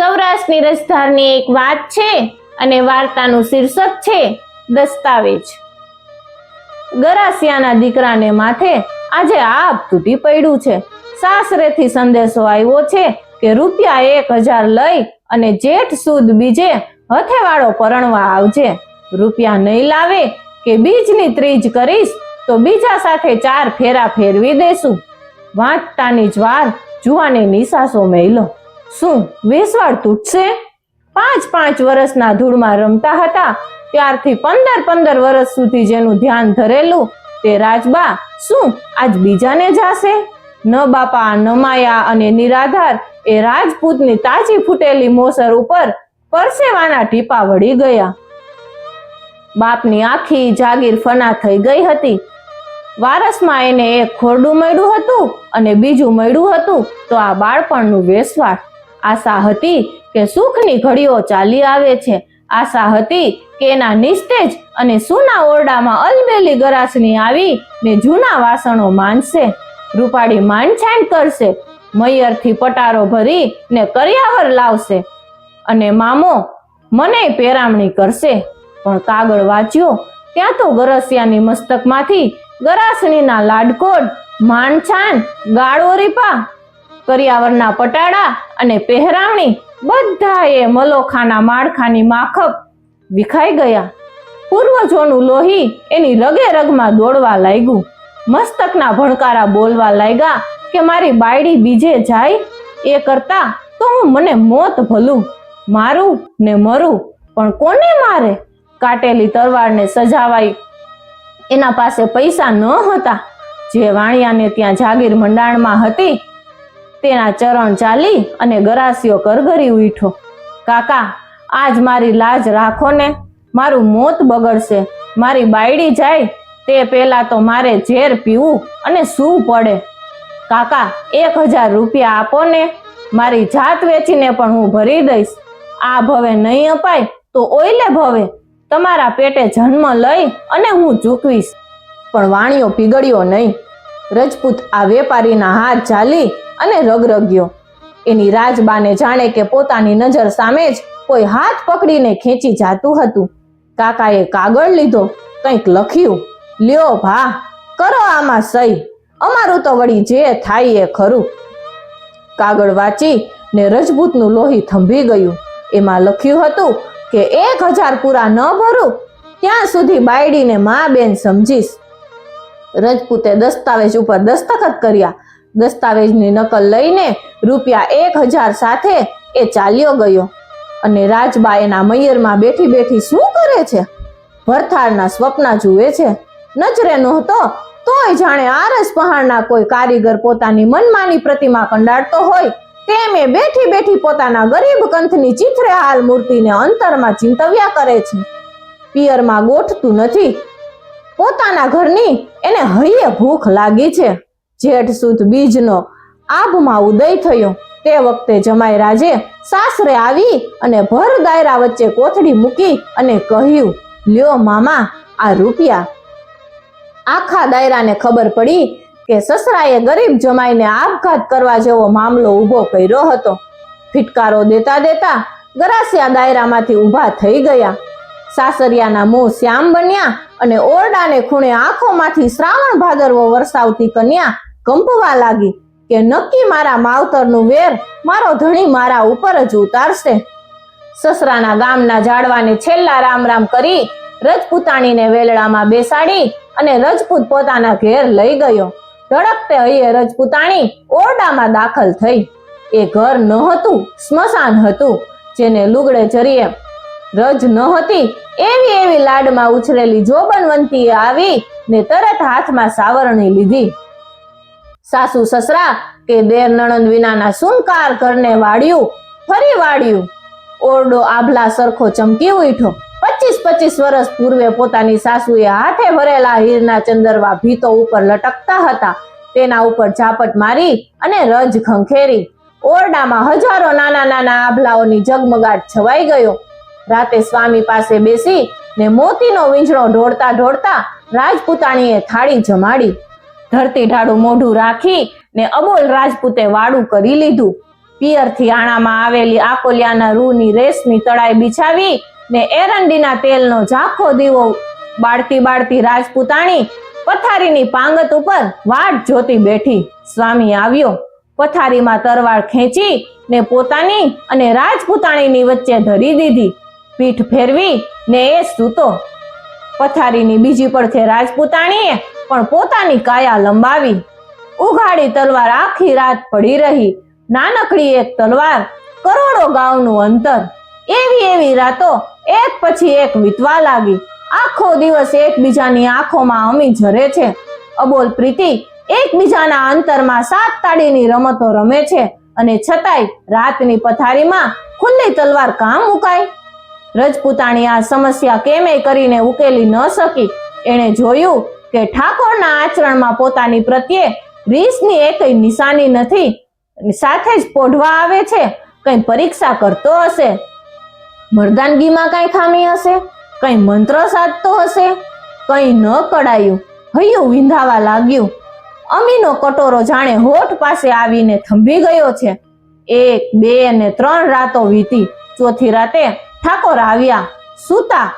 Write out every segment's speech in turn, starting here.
સૌરાષ્ટ્રની રસધારની એક વાત છે અને વાર્તાનું શીર્ષક છે દસ્તાવેજ. ગરાસિયાના દીકરાને માથે આજે આપ તૂટી પડ્યું છે. સાસરેથી સંદેશો આવ્યો છે કે રૂપિયા એક હજાર લઈ અને જેઠ સુદ બીજે હથેવાળો પરણવા આવજે. રૂપિયા નહીં લાવે કે બીજની ત્રીજ કરીશ તો બીજા સાથે ચાર ફેરા ફેરવી દેશું. વાંચતાની જ વાર જુવાને નિશાસો મેલો શું, વેસવાળ તૂટશે પાંચ પાંચ વર્ષના ધૂળમાં રમતા હતા, ત્યારથી પંદર પંદર વર્ષ સુધી જેનું ધ્યાન ધરેલું તે રાજબા શું આજ બીજાને જાશે? ન બાપા, ન માયા અને નિરાધાર એ રાજપૂતની તાજી ફૂટેલી મોસર ઉપર પરસેવાના ટીપા વળી ગયા. બાપની આખી જાગીર ફના થઈ ગઈ હતી. વારસમાં એને એક ખોરડું મળ્યું હતું અને બીજું મળ્યું હતું તો આ બાળપણનું વેસવાળ. આશા હતી કે સુખની ઘડીઓ ચાલી આવે છે. આશા હતી કે એના નિસ્તેજ અને સુના ઓરડામાં અલબેલી ગરાસની આવી ને જૂના વાસણો માનશે રૂપાળી માંડછાંડ કરશે. મૈયરથી પટારો ભરી ને કરિયાવર લાવશે. અને મામો મને પેરામણી કરશે. પણ કાગળ વાંચ્યો, ત્યાં તો ગરસિયાની મસ્તકમાંથી ગરાસણીના લાડકોડ માંડછાન ગાળો રીપા કરિયાવરના પટાડા અને પહેરાવણી બધા એ મલોખાના માળખાની માખપ વિખાઈ ગયા. પૂર્વજોનું લોહી એની રગે રગમાં દોડવા લાગ્યું. મસ્તકના ભણકારા બોલવા લાગ્યા કે મારી બાયડી બીજે જાય એ કરતા તો હું મને મોત ભલું, મારું ને મરું, પણ કોને મારે? કાટેલી તરવારને સજાવાઈ. એના પાસે પૈસા ન હતા. જે વાણિયાને ત્યાં જાગીર મંડાણમાં હતી તેના ચરણ ચાલી અને ગરાસિયો કરગરી ઉઠો કાકા, આજ મારી લાજ રાખો ને. મારું મોત બગડશે. મારી બાયડી જાય તે પહેલા તો મારે ઝેર પીવું અને શું પડે. કાકા, એક હજાર રૂપિયા આપો ને. મારી જાત વેચીને પણ હું ભરી દઈશ. આ ભવે નહીં અપાય તો ઓઈલે ભવે. તમારા પેટે જન્મ લઈ અને હું ચૂકવીશ. પણ વાણીઓ પીગળ્યો નહીં. રજપૂત આ વેપારીના હાથ ચાલી અને રગરગ્યો. એની રાજબાને જાણે કે પોતાની નજર સામે જ કોઈ હાથ પકડીને ખેંચી જાતું હતું. કાકાએ કાગળ લીધો, કંઈક લખ્યું, લ્યો ભા, કરો આમાં સહી, અમારું તો વળી જે થાય એ ખરું. કાગળ વાંચી ને રજપૂતનું લોહી થંભી ગયું. એમાં લખ્યું હતું કે, એક હજાર પૂરા ન ભરું, ત્યાં સુધી બાયડીને મા બેન સમજીશ. રજપૂતે દસ્તાવેજ ઉપર દસ્તખત કર્યા. દસ્તાવેજની નકલ લઈને રૂપિયા એક હજાર સાથે એ ચાલ્યો ગયો. અને રાજબા એના મૈયરમાં બેઠી બેઠી શું કરે છે? ભરથાળના સ્વપ્ન જુએ છે. નજરે નહોતો, તોય જાણે આરસ પહાડના કોઈ કારીગર પોતાની મનમાની પ્રતિમા કંડાળતો હોય તેમ એ બેઠી બેઠી પોતાના ગરીબ કંથની ચિત્રે હાલ મૂર્તિને અંતરમાં ચિંતવ્યા કરે છે. પિયરમાં ગોઠતું નથી પોતાના ઘરની એને હૈયે ભૂખ લાગી છે. જેઠ સુદ બીજનો આભમાં ઉદય થયો. તે વખતે જમાઈ રાજે સાસરે આવી અને ભર દાયરા વચ્ચે કોથળી મૂકી અને કહ્યું, લ્યો મામા, આ રૂપિયા. આખા દાયરાને ખબર પડી કે સસરાએ ગરીબ જમાઈને આપઘાત કરવા જેવો મામલો ઊભો કર્યો હતો. ફિટકારો દેતા દેતા ગરાસિયા દાયરામાંથી ઊભા થઈ ગયા. સાસરિયાના મોં શ્યામ બન્યા અને ઓરડાને ખૂણે આંખોમાંથી શ્રાવણ ભાદરવો વરસાવતી કન્યા કંપવા લાગી કે નક્કી મારા માવતરનું વેર મારો ધણી મારા ઉપર જ ઉતારશે. સસરાના ગામના ઝાડવાને છેલ્લા રામ રામ કરી રજપૂતાણીને વેલડામાં બેસાડી અને રજપૂત પોતાના ઘેર લઈ ગયો. ધડકતે હૈયે રજપૂતાણી ઓરડામાં દાખલ થઈ. એ ઘર ન હતું, સ્મશાન હતું, જેને લુગડે જરીએ રજ ન હતી, એવી એવી લાડમાં ઉછરેલી જોબનવંતી આવી ને તરત હાથમાં સાવરણી લીધી. સાસુ સસરા કે દેર નણંદ વિનાના સુનકાર ઘરને વાળ્યું, ફરી વાળ્યું. ઓરડો આભલા સરખો ચમકી ઉઠ્યો. પચીસ પચીસ વર્ષ પૂર્વે પોતાની સાસુએ હાથે ભરેલા હીરના ચંદરવા ભીતો ઉપર લટકતા હતા. તેના ઉપર ઝાપટ મારી અને રજ ખંખેરી. ઓરડામાં હજારો નાના નાના આભલાઓની જગમગાટ છવાઈ ગયો. રાતે સ્વામી પાસે બેસી ને મોતીનો વીંછણો ઢોળતા ઢોળતા રાજપૂતાણીએ થાળી જમાડી. ધરતી ઢાળું મોઢું રાખી ને અબોલ રાજપૂતે વાડું કરી લીધું. પિયરથી આણામાં આવેલી આકોલિયાના રૂની રેશમી તળાઈ બિછાવી ને એરંડીના તેલનો ઝાંખો દીવો બાળતી બાળતી રાજપૂતાણી પથારીની પાંગત ઉપર વાટ જોતી બેઠી. સ્વામી આવ્યો. પથારીમાં તરવાર ખેંચી ને પોતાની અને રાજપૂતાણીની વચ્ચે ધરી દીધી. પીઠ ફેરવી ને એ સૂતો. પથારીની બીજી પડખે રાજપૂતાણીએ પણ પોતાની કાયા લંબાવી. ઉઘાડી તલવાર આખી રાત પડી રહી. નાનકડી એક તલવાર કરોડો ગાઉનું અંતર. એવી એવી રાતો એક પછી એક વીતવા લાગી. આખો દિવસ એકબીજાની આંખોમાં અમી ઝરે છે. અબોલ પ્રીતિ એકબીજાના અંતરમાં સાત તાળીની રમતો રમે છે. અને છતાંય રાતની પથારીમાં ખુલ્લી તલવાર કામ મુકાય. રજપૂતાણી આ સમસ્યા કેમેય કરીને ઉકેલી ન શકી? એણે જોયું કે ઠાકોરના આચરણમાં પોતાની પ્રત્યે રીસની એકય નિશાની નથી. સાથે જ પોઢવા આવે છે. કઈ પરીક્ષા કરતો હશે? મર્દાનગીમાં કઈ ખામી હશે? કઈ મંત્ર સાધતો હશે? કઈ ન કડાયું? હૈયું વિંધાવા લાગ્યું. અમીનો કટોરો જાણે હોઠ પાસે આવીને થંભી ગયો છે. એક, બે ને ત્રણ રાતો વીતી. ચોથી રાતે ઠાકોર આવ્યા. સૂતા.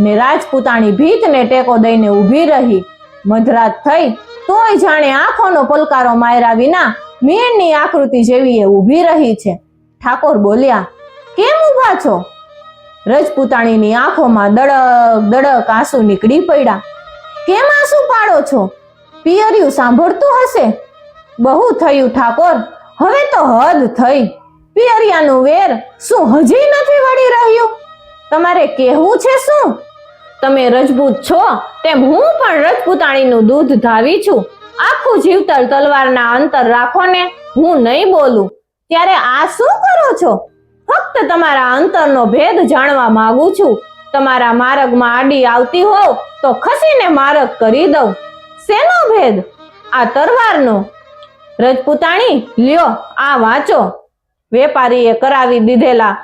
ને રાજપૂતાણી ભીતને ટેકો દઈને ઊભી રહી. મધરાત થઈ તોય જાણે આંખોનો પલકારો માર્યા વિના મીણની આકૃતિ જેવી એ ઊભી રહી છે. ઠાકોર બોલ્યા, કેમ ઊભા છો? રજપૂતાણીની આંખોમાં દડક દડક આંસુ નીકળી પડ્યા. કેમ આંસુ પાડો છો? પિયરિયું સાંભળતું હશે? બહુ થયું ઠાકોર. હવે તો હદ થઈ. પિયરિયાનું વેર શું હજી નથી વળી રહ્યું? તમારે કહેવું છે શું? તમે રજપૂત છો તેમ હું પણ રજપૂતાણીનું દૂધ ધાવી છું. આખું જીવતર તલવારના અંતર રાખો ને હું નહીં બોલું. ત્યારે આ શું કરો છો? ફક્ત તમારા અંતરનો ભેદ જાણવા માંગુ છું. તમારા માર્ગમાં આડી આવતી હોવ તો ખસીને માર્ગ કરી દઉં. શેનો ભેદ? આ તરવારનો રજપૂતાણી, લ્યો, આ વાંચો. વેપારીએ કરાવી દીધેલા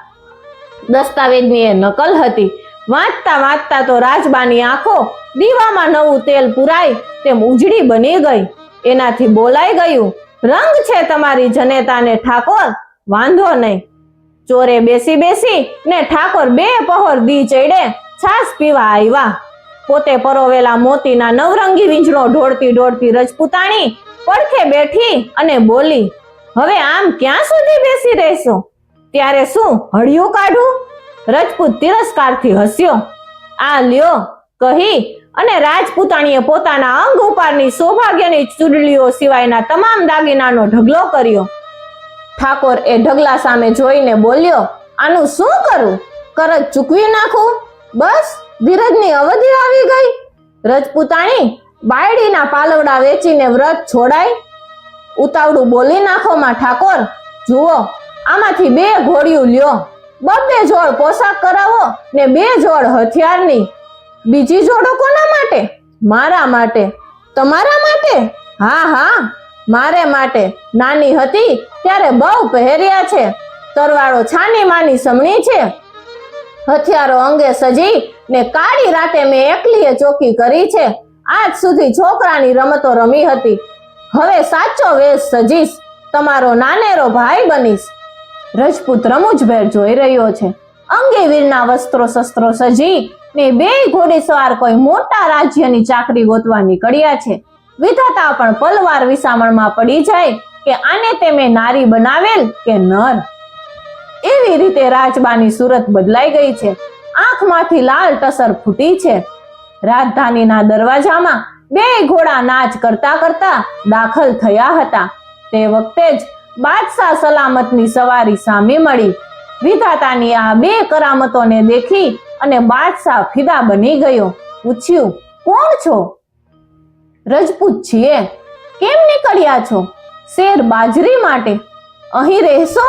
દસ્તાવેજની એ નકલ હતી. વાંચતા વાંચતા તો રાજબાની આંખો દીવામાં નવું તેલ પુરાય તેમ ઉજળી બની ગઈ. એનાથી બોલાઈ ગયું, રંગ છે તમારી જનેતાને ઠાકોર, વાંધો નહીં. ચોરે બેસી બેસી ને ઠાકોર બે પહોર દી ચડે છાસ પીવા આવ્યા. પોતે પરોવેલા મોતીના નવરંગી વીંજણો ઢોળતી ઢોળતી રજપૂતાણી પડખે બેઠી અને બોલી હવે આમ ક્યાં સુધી બેસી રહેશો? ત્યારે શું, હળિયું કાઢું? રજપૂત તિરસ્કારથી હસ્યો. આ લ્યો, કહી અને રાજપૂતાણીએ પોતાના અંગ ઉપરની સૌભાગ્યની ચૂડલીઓ સિવાયના તમામ દાગીનાનો ઢગલો કર્યો. ઠાકોર એ ઢગલા સામે જોઈને બોલ્યો, આનું શું કરું? કરજ ચૂકવી નાખું? બસ ધીરજની અવધિ આવી ગઈ. રજપૂતાણી બાયડીના પાલવડા વેચીને વ્રત છોડાય ઉતાવળું બોલી નાખોમાં ઠાકોર. જુઓ, આમાંથી બે ઘોડિયું લ્યો. બબ્બે જોડ પોશાક કરાવો ને બે જોડ હથિયારની. બીજી જોડો કોના માટે? મારા માટે. તમારા માટે? હા હા, મારે માટે. નાની હતી ત્યારે બહુ પહેર્યા છે. તરવાળો છાની માની સમણી છે. હથિયારો અંગે સજી ને કાળી રાતે મેં એકલીએ ચોકી કરી છે. આજ સુધી છોકરાની રમતો રમી હતી. હવે સાચો વેશ સજીશ, તમારો નાનેરો ભાઈ બનીશ. રજપૂત રમૂજભેર જોઈ રહ્યો છે. અંગે વીરના વસ્ત્રો શસ્ત્રો સજી ને બે ઘોડેસવાર કોઈ મોટા રાજ્યની ચાકરી ગોતવા નીકળ્યા છે. વિધાતા પણ પલવાર વિસામણમાં પડી જાય કે આને તેમે નારી બનાવેલ કે નર. એવી રીતે રાજબાની સુરત બદલાઈ ગઈ છે. આંખમાંથી લાલ ટસર ફૂટી છે. રાજધાનીના દરવાજામાં બે ઘોડા નાચ કરતા કરતા દાખલ થયા હતા. તે વખતે જ બાદશાહ સલામતની સવારી સામે મળી. વિધાતાની આ બે કરામતોને દેખી અને બાદશાહ ફિદા બની ગયો. પૂછ્યું, કોણ છો? રજપૂત છીએ. કેમ નીકળ્યા છો? શેર બાજરી માટે. અહીં રહેશો?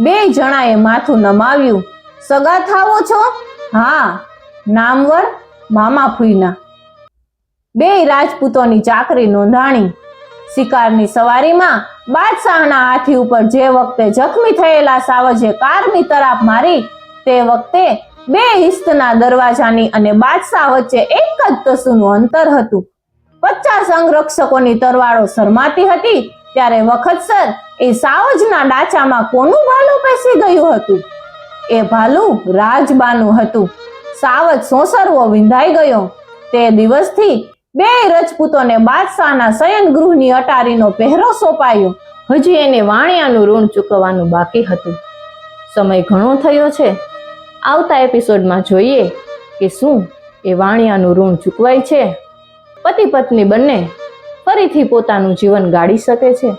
બે જણાએ માથું નમાવ્યું. સગા થાવો છો? હા. નામવર? મામા ફૂઈના. બે રાજપૂતોની ચાકરી નોંધાણી. શિકારની સવારીમાં બાદશાહના હાથી ઉપર જે વખતે જખમી થયેલા સાવજે કારની તરાપ મારી, તે વખતે બે હિસ્તના દરવાજાની અને બાદશાહ વચ્ચે એક જ તસુનું અંતર હતું. પચાસ અંગરક્ષકોની તરવાળો શરમાતી હતી, ત્યારે વખતસર એ સાવજના ડાચામાં કોનું ભાલું પેસી ગયું હતું? એ ભાલું રાજબાનું હતું. સાવજ સોસરવો વિંધાઈ ગયો. તે દિવસથી બે રજપૂતોને બાદશાહના શયન ગૃહની અટારીનો પહેરો સોંપાયો. હજી એને વાણિયાનું ઋણ ચૂકવવાનું બાકી હતું. સમય ઘણો થયો છે. આવતા એપિસોડમાં જોઈએ કે શું એ વાણિયાનું ઋણ ચૂકવાય છે. પતિ પત્ની બંને ફરીથી પોતાનું જીવન ગાળી શકે છે.